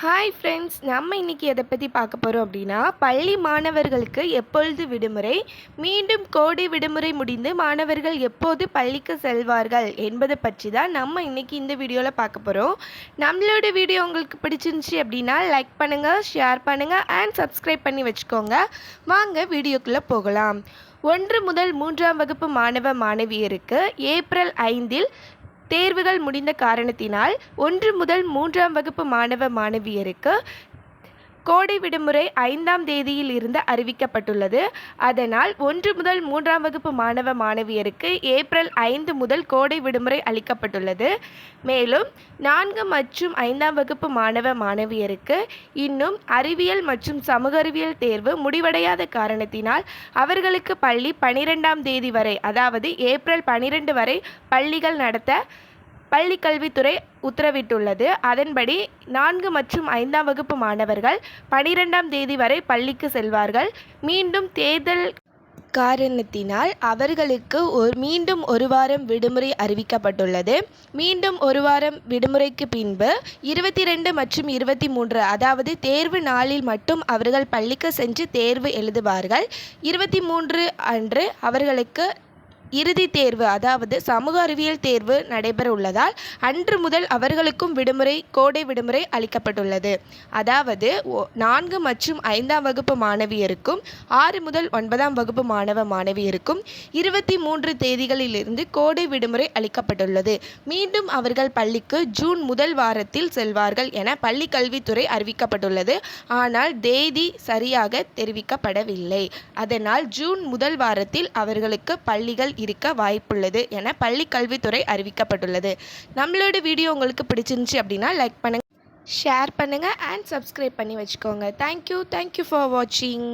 Hi friends நம்ம இன்றைக்கி எதை பற்றி பார்க்க போகிறோம் அப்படின்னா பள்ளி மாணவர்களுக்கு எப்பொழுது விடுமுறை? மீண்டும் கோடை விடுமுறை முடிந்து மாணவர்கள் எப்போது பள்ளிக்கு செல்வார்கள் என்பதை பற்றி தான் நம்ம இன்றைக்கி இந்த வீடியோவில் பார்க்க போகிறோம் நம்மளோட வீடியோ உங்களுக்கு பிடிச்சிருந்துச்சி அப்படின்னா லைக் பண்ணுங்கள் ஷேர் பண்ணுங்கள் அண்ட் சப்ஸ்கிரைப் பண்ணி வச்சுக்கோங்க. வாங்க வீடியோக்குள்ளே போகலாம். ஒன்று முதல் மூன்றாம் வகுப்பு மாணவ மாணவியருக்கு ஏப்ரல் ஐந்தில் தேர்வுகள் முடிந்த காரணத்தினால் ஒன்று முதல் மூன்றாம் வகுப்பு மாணவ மாணவியருக்கு கோடை விடுமுறை ஐந்தாம் தேதியில் இருந்து அறிவிக்கப்பட்டுள்ளது. அதனால் ஒன்று முதல் மூன்றாம் வகுப்பு மாணவ மாணவியருக்கு ஏப்ரல் ஐந்து முதல் கோடை விடுமுறை அளிக்கப்பட்டுள்ளது. மேலும் நான்கு மற்றும் ஐந்தாம் வகுப்பு மாணவ மாணவியருக்கு இன்னும் அறிவியல் மற்றும் சமூக அறிவியல் தேர்வு முடிவடையாத காரணத்தினால் அவர்களுக்கு பள்ளி பனிரெண்டாம் தேதி வரை அதாவது ஏப்ரல் பனிரெண்டு வரை பள்ளிகள் நடத்த பள்ளி கல்வித்துறை உத்தரவிட்டுள்ளது. அதன்படி நான்கு மற்றும் ஐந்தாம் வகுப்பு மாணவர்கள் பனிரெண்டாம் தேதி வரை பள்ளிக்கு செல்வார்கள். மீண்டும் தேர்தல் காரணத்தினால் அவர்களுக்கு ஒரு மீண்டும் ஒரு வாரம் விடுமுறை அறிவிக்கப்பட்டுள்ளது. மீண்டும் ஒரு வாரம் விடுமுறைக்கு பின்பு இருபத்தி ரெண்டு மற்றும் இருபத்தி மூன்று அதாவது தேர்வு நாளில் மட்டும் அவர்கள் பள்ளிக்கு சென்று தேர்வு எழுதுவார்கள். இருபத்தி மூன்று அன்று அவர்களுக்கு இறுதி தேர்வு அதாவது சமூக அறிவியல் தேர்வு நடைபெற உள்ளதால் அன்று முதல் அவர்களுக்கும் விடுமுறை கோடை விடுமுறை அளிக்கப்பட்டுள்ளது. அதாவது நான்கு மற்றும் ஐந்தாம் வகுப்பு மாணவியருக்கும் ஆறு முதல் ஒன்பதாம் வகுப்பு மாணவ மாணவியருக்கும் இருபத்தி மூன்று தேதிகளிலிருந்து கோடை விடுமுறை அளிக்கப்பட்டுள்ளது. மீண்டும் அவர்கள் பள்ளிக்கு ஜூன் முதல் வாரத்தில் செல்வார்கள் என பள்ளி கல்வித்துறை அறிவிக்கப்பட்டுள்ளது. ஆனால் தேதி சரியாக தெரிவிக்கப்படவில்லை. அதனால் ஜூன் முதல் வாரத்தில் அவர்களுக்கு பள்ளிகள் இருக்க வாய்ப்புள்ளது என பள்ளி கல்வித்துறை அறிவிக்கப்பட்டுள்ளது. நம்மளோட வீடியோ உங்களுக்கு பிடிச்சிருந்துச்சி அப்படின்னா லைக் பண்ணுங்கள் ஷேர் பண்ணுங்கள் அண்ட் சப்ஸ்கிரைப் பண்ணி வச்சுக்கோங்க. தேங்க்யூ தேங்க்யூ ஃபார் வாட்சிங்